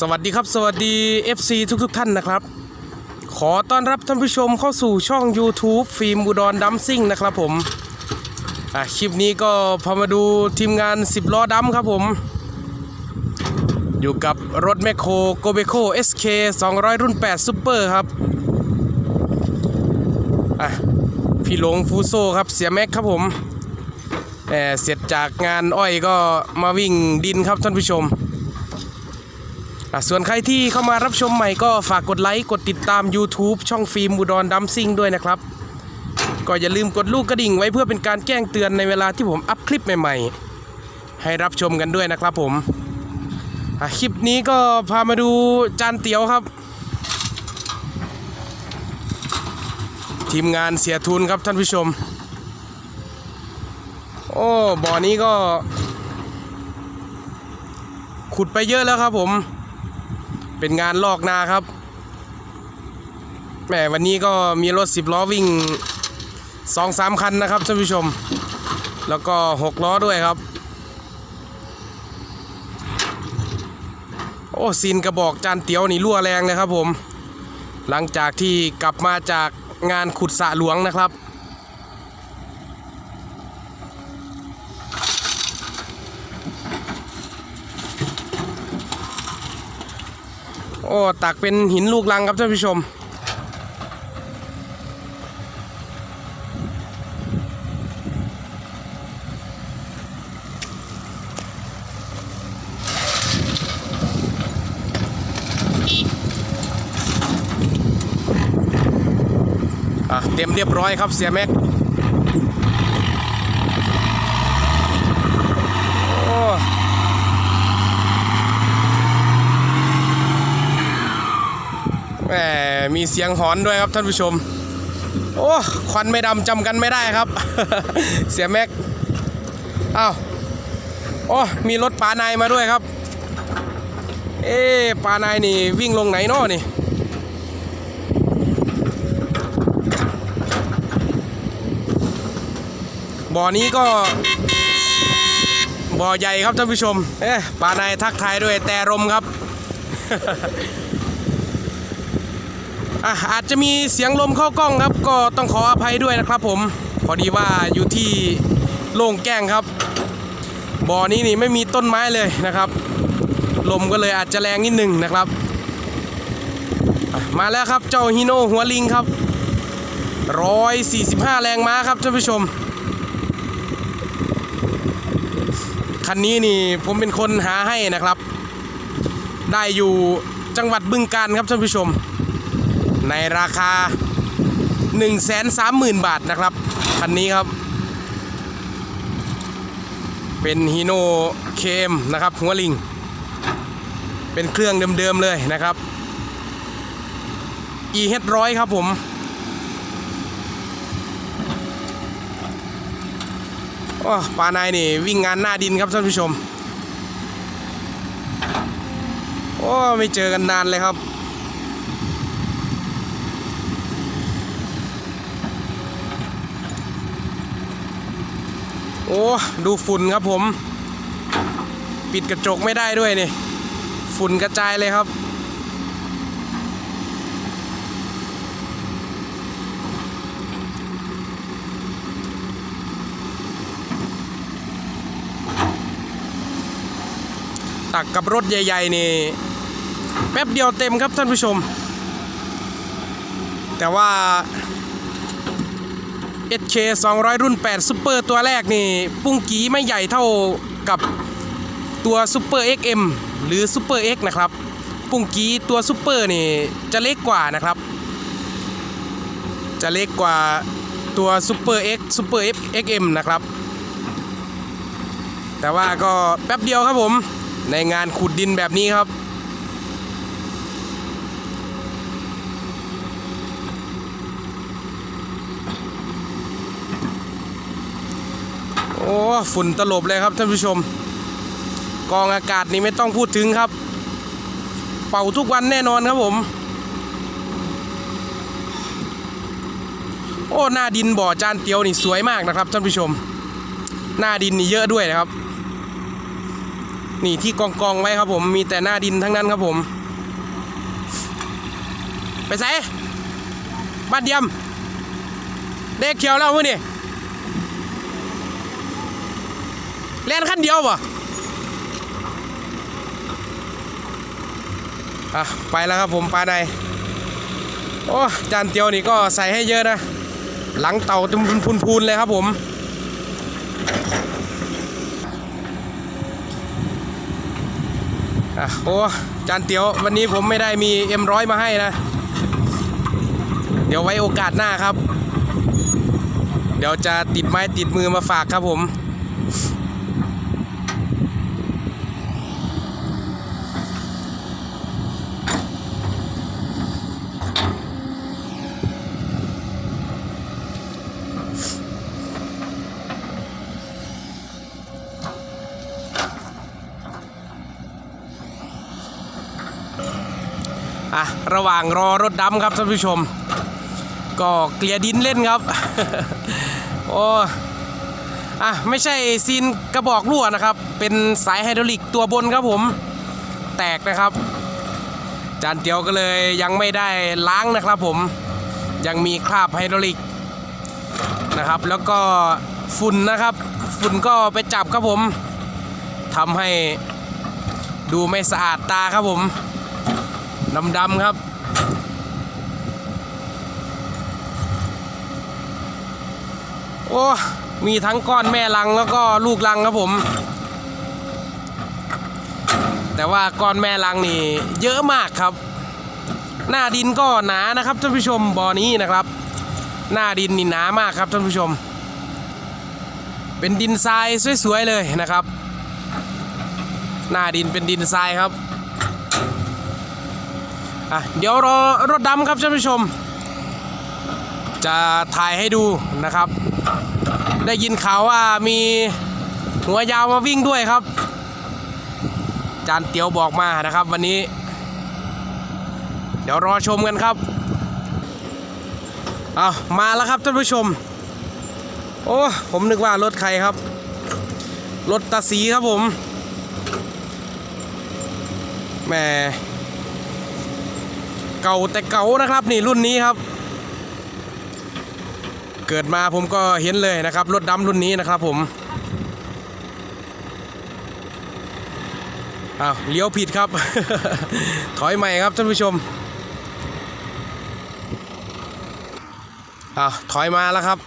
สวัสดีครับ สวัสดี FC ทุกๆทท่านนะครับ ขอต้อนรับท่านผู้ชมเข้าสู่ช่อง YouTube ฟิล์มอุดรดัมซิ่งนะครับผมคลิปนี้ก็พามาดูทีมงาน 10 ล้อดัมครับผม อยู่กับรถแมคโครโกเบโค SK 200 รุ่น8 Super ครับพี่หลงฟูโซครับเสียแม็กครับผม เเสร็จจากงานอ้อยก็มาวิ่งดินครับท่านผู้ชม ส่วนใครที่เข้ามารับชมใหม่ก็ฝากกดไลค์กดติดตาม YouTube ช่องฟิล์มอุดรดัมซิ่งด้วยนะครับ ก็อย่าลืมกดลูกกระดิ่งไว้เพื่อเป็นการแจ้งเตือนในเวลาที่ผมอัพคลิปใหม่ๆ ให้รับชมกันด้วยนะครับผมคลิปนี้ก็พามาดูจานเตี๋ยวครับ ทีมงานเสียทุนครับท่านผู้ชม โอ้บ่อนี้ก็ ขุดไปเยอะแล้วครับผม เป็นงานลอกนาครับแหมวันนี้ก็มีรถสิบล้อวิ่งสองสามคันนะครับท่านผู้ชม แล้วก็หกล้อด้วยครับ โอ้ซีนกระบอกจานเตี๋ยวนี่รั่วแรงเลยครับผม หลังจากที่กลับมาจากงานขุดสระหลวงนะครับ โอ้ตักเป็นหินลูกลังครับท่านผู้ชมอะเต็มเรียบร้อยครับเสียแม็กโอ้ แหมมีเสียงหอนด้วยครับท่านผู้ชม โอ้ควันไม่ดำจำกันไม่ได้ครับ เสียแม็กอ้าวโอ้มีรถปานายมาด้วยครับ เอ๊ะปานายนี่วิ่งลงไหนเนาะนี่บ่อนี้ก็บ่อใหญ่ครับท่านผู้ชม เอ๊ะปลานายทักทายด้วยแต่ลมครับ อะอาจจะมีเสียงลมเข้ากล้องครับ ก็ต้องขออภัยด้วยนะครับผม พอดีว่าอยู่ที่โล่งแจ้งครับ บ่อนี้นี่ไม่มีต้นไม้เลยนะครับ ลมก็เลยอาจจะแรงนิดหนึ่งนะครับ มาแล้วครับเจ้าฮิโนหัวลิงครับ 145 แรงม้าครับท่านผู้ชม คันนี้นี่ผมเป็นคนหาให้นะครับ ได้อยู่จังหวัดบึงกาฬครับท่านผู้ชม ในราคา 130,000 บาทนะครับ คันนี้ครับ เป็นฮีโน่เคมนะครับ หัวลิง เป็นเครื่องเดิมๆเลยนะครับ e h ร้อยครับผมโอ้ปลานายนี่ วิ่งงานหน้าดินครับท่านผู้ชม โอ้ ไม่เจอกันนานเลยครับ โอ้ดูฝุ่นครับผม ปิดกระจกไม่ได้ด้วยนี่ ฝุ่นกระจายเลยครับ ตักกับรถใหญ่ๆนี่ แป๊บเดียวเต็มครับท่านผู้ชม แต่ว่า SK 200 รุ่น 8 Super ตัวแรกนี่ ปุ้งกีไม่ใหญ่เท่ากับตัว Super XM หรือ Super X นะครับ ปุ้งกีตัว Super นี่จะเล็กกว่านะครับ จะเล็กกว่าตัว Super X Super F XM นะครับ แต่ว่าก็แป๊บเดียวครับผมในงานขุดดินแบบนี้ครับ อ้ฝุ่นตลบเลยครับท่านผู้ชม กองอากาศนี่ไม่ต้องพูดถึงครับ เป่าทุกวันแน่นอนครับผม โอ้หน้าดินบ่อจานเตียวนี่สวยมากนะครับท่านผู้ชม หน้าดินนี่เยอะด้วยนะครับ นี่ที่กองกองไว้ครับผมมีแต่หน้าดินทั้งนั้นครับผม ไปใส่บ้านเดียมเด็กเขียวแล้วมื้อนี่ เล่นขั้นเดียวป่ะอะไปแล้วครับผมปลาในโอ้จานเตียวนี่ก็ใส่ให้เยอะนะ หลังเต่าจนพูนๆเลยครับผมอะโอ้จานเตียววันนี้ผมไม่ได้มีเอ็มร้อยมาให้นะ เดี๋ยวไว้โอกาสหน้าครับ เดี๋ยวจะติดไม้ติดมือมาฝากครับผม อะระหว่างรอรถดำครับท่านผู้ชม ก็เกลี่ยดินเล่นครับ โอ้อะไม่ใช่ซีนกระบอกรั่วนะครับ เป็นสายไฮดรอลิกตัวบนครับผม แตกนะครับ จานเตียวก็เลยยังไม่ได้ล้างนะครับผมยังมีคราบไฮดรอลิกนะครับ แล้วก็ฝุ่นนะครับ ฝุ่นก็ไปจับครับผมทำให้ดูไม่สะอาดตาครับผม ดำๆครับ โอ้มีทั้งก้อนแม่ลังแล้วก็ลูกลังครับผม แต่ว่าก้อนแม่ลังนี่เยอะมากครับ หน้าดินก็หนานะครับท่านผู้ชมบ่อนี้นะครับ หน้าดินนี่หนามากครับท่านผู้ชม เป็นดินทรายสวยๆเลยนะครับ หน้าดินเป็นดินทรายครับ อะเดี๋ยวรอรถดำครับท่านผู้ชม จะถ่ายให้ดูนะครับ ได้ยินข่าวว่ามีหัวยาวมาวิ่งด้วยครับ จานเตียวบอกมานะครับวันนี้ เดี๋ยวรอชมกันครับเอามาแล้วครับท่านผู้ชม โอ้ผมนึกว่ารถใครครับ รถตาสีครับผมแหม เก่าแต่เก่านะครับนี่รุ่นนี้ครับ เกิดมาผมก็เห็นเลยนะครับรถดำรุ่นนี้นะครับผมอ้าวเลี้ยวผิดครับ ถอยใหม่ครับท่านผู้ชมอ้าวถอยมาแล้วครับ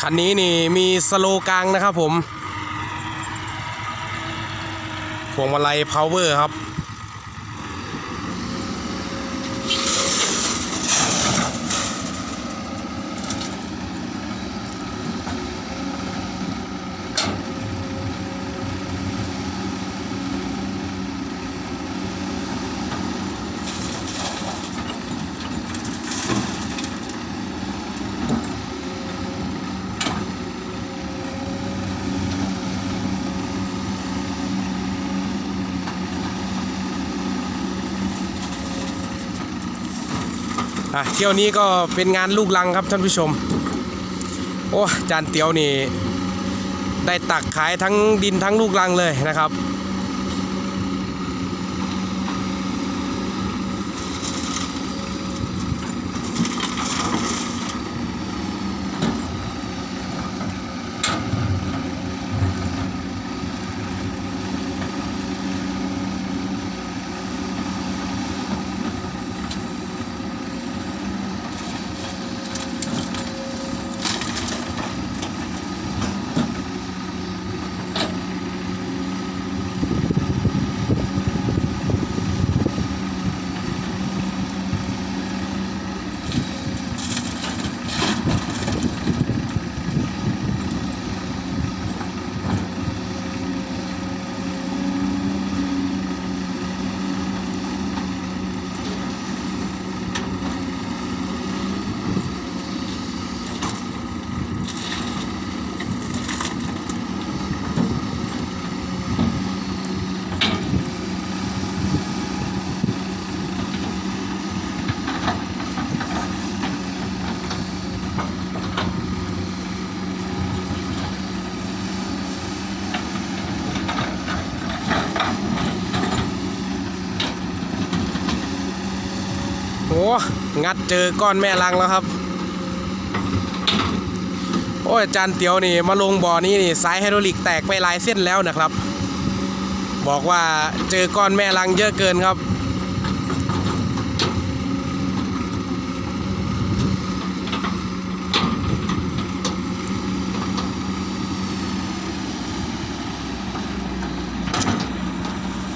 คันนี้นี่มีสโลกลางนะครับผมพวงมาลัยพาวเวอร์ครับ อะเที่ยวนี้ก็เป็นงานลูกลังครับท่านผู้ชม โอ้จานเตียวนี่ ได้ตักขายทั้งดินทั้งลูกลังเลยนะครับ โอ้งัดเจอก้อนแม่ลังแล้วครับ โอ้ยจานเตียวนี่มาลงบ่อนี้นี่สายไฮดรอลิกแตกไปหลายเส้นแล้วนะครับ บอกว่าเจอก้อนแม่ลังเยอะเกินครับ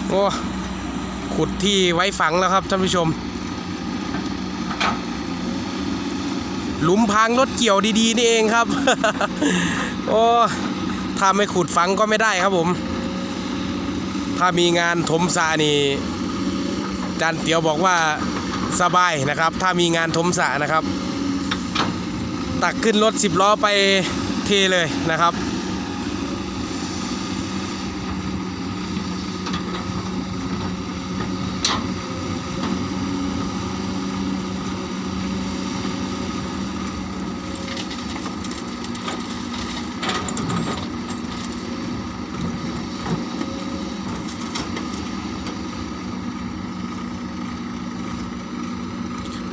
โอ้ขุดที่ไว้ฝังแล้วครับท่านผู้ชม หลุมพังรถเกี่ยวดีๆนี่เองครับ โอ้ถ้าไม่ขุดฝังก็ไม่ได้ครับผม ถ้ามีงานถมสระนี่จานเตียวบอกว่าสบายนะครับ ถ้ามีงานถมสระนะครับ ตักขึ้นรถสิบล้อไปเทเลยนะครับ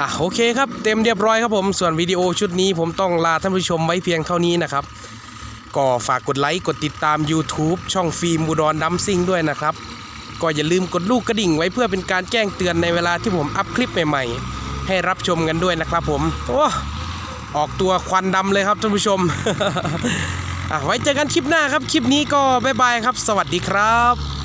อะโอเคครับเต็มเรียบร้อยครับผมส่วนวิดีโอชุดนี้ผมต้องลาท่านผู้ชมไว้เพียงเท่านี้นะครับ ก็ฝากกดไลค์กดติดตาม YouTube ช่องฟิล์มอุดรดัมซิ่งด้วยนะครับ ก็อย่าลืมกดลูกกระดิ่งไว้เพื่อเป็นการแจ้งเตือนในเวลาที่ผมอัพคลิปใหม่ๆ ให้รับชมกันด้วยนะครับผมโอ้ออกตัวควันดำเลยครับท่านผู้ชมอะไว้เจอกันคลิปหน้าครับคลิปนี้ก็บ๊ายบายครับ สวัสดีครับ